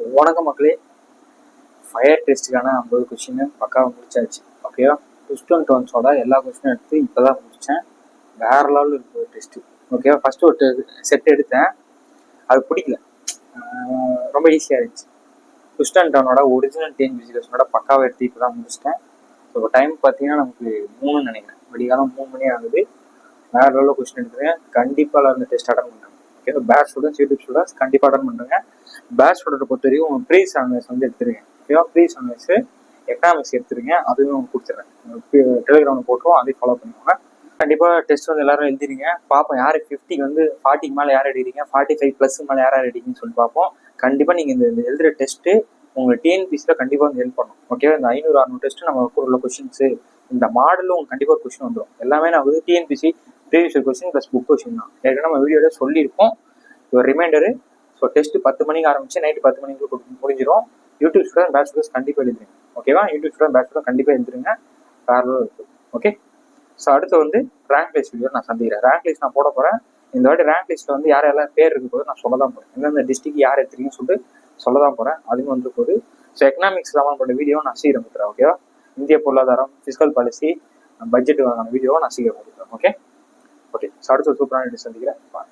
வணக்கம் மக்களே. ஃபயர் டெஸ்ட்டுக்கான ஐம்பது கொஷினு பக்காவாக முடிச்சாச்சு. ஓகேவா டுஸ்ட் அண்ட் டோன்ஸோட எல்லா கொஷினும் எடுத்து இப்போ தான் முடித்தேன் வேற லெவலில் இருக்கு ஒரு டெஸ்ட்டு ஓகேவா ஃபஸ்ட்டு ஒரு செட் எடுத்தேன். அது பிடிக்கல. ரொம்ப ஈஸியாக இருந்துச்சு. டுஸ்ட் அண்ட் டோனோட ஒரிஜினல் டிஎன்பிசி கொஷினோட பக்காவாக எடுத்து இப்போ தான் முடிச்சிட்டேன் ஸோ டைம் பார்த்தீங்கன்னா நமக்கு மூணுன்னு நினைக்கிறேன். விடிகாலம் மூணு மணி ஆகுது. வேற லெவலில் கொஸ்டின் எடுத்துருக்கேன் கண்டிப்பாக அந்த டெஸ்ட் அட்டன் பண்ணுறேன் ஓகே பேர் ஸ்டூடெண்ட்ஸ் யூடியூப் ஸ்டூடெண்ட்ஸ் கண்டிப்பாக அட்டன் பண்ணுங்க. பேட் ஸ்டூடெண்ட் பொறுத்த வரைக்கும் ப்ரீ சாங்ஸ் வந்து எடுத்துருங்க. ஓகேவா ப்ரீ சாங்ஸ் எக்கனாமிக்ஸ் எடுத்துருங்க. அதுவும் கொடுத்துறேன். டெலிகிராமில் போட்டுரும் அதையும் ஃபாலோ பண்ணுவாங்க கண்டிப்பாக டெஸ்ட் வந்து எல்லாரும் எழுதிருங்க. பார்ப்போம். யார் ஃபிஃப்டிக்கு வந்து ஃபார்ட்டிக்கு மேலே யார் எடுக்கிறீங்க ஃபார்ட்டி ஃபைவ் ப்ளஸ் மேலே யார் யார் எடுக்கிறீங்கன்னு சொல்லி பார்ப்போம். கண்டிப்பாக நீங்கள் இந்த எழுதுகிற டெஸ்ட்டு உங்களுக்கு டிஎன்பிசியில் கண்டிப்பாக வந்து ஹெல்ப் பண்ணும். ஓகேவா இந்த ஐநூறு அறுநூறு டெஸ்ட்டு நம்ம உள்ள கொஷின்ஸு இந்த மாடலும் உங்களுக்கு கண்டிப்பாக ஒரு கொஷின் வந்துடும் எல்லாமே நான் வந்து TNPSC previous question plus book question தான். ஏற்கனவே நம்ம வீடியோவில் சொல்லியிருப்போம். ஒரு ரிமைண்டரு ஸோ டெஸ்ட் பத்து மணிக்கு ஆரம்பிச்சு நைட்டு பத்து மணிக்கு முடிஞ்சிடும் யூடியூப் ஸ்டூடெண்ட் பேட்ச் ஸ்டூடெண்ட்ஸ் கண்டிப்பாக எழுதுருங்க ஓகேவா யூடியூப் ஸ்டூடெண்ட் பேட்ச் ஸ்டூடெண்ட் கண்டிப்பாக எழுதுருங்க. வேறு ஓகே ஸோ அடுத்து வந்து ரேங்க் லிஸ்ட் வீடியோ நான் சந்திக்கிறேன். ரேங்க் லிஸ்ட் நான் போட போகிறேன் இந்த வாட்டி ரேங்க் லிஸ்ட்டில் வந்து யார் யாரெல்லாம் பேர் இருக்க போது நான் சொல்ல தான் போகிறேன் எந்தெந்த டிஸ்ட்ரிக் யார் எடுத்துருக்கீங்கன்னு சொல்லிட்டு சொல்ல தான் போகிறேன் அதுவும் வந்து போது ஸோ எக்கனாமிக்ஸ் சம்மந்தப்பட்ட வீடியோ நான் சீக்கிரம் கொடுத்துறேன். ஓகேவா இந்திய பொருளாதாரம் ஃபிசிக்கல் பாலிசி பட்ஜெட் வாங்கின வீடியோவை நான் சீக்கிரம் கொடுக்குறேன் ஓகே ஓகே ஸோ அடுத்த சூப்பரான சந்திக்கிறேன். பாய்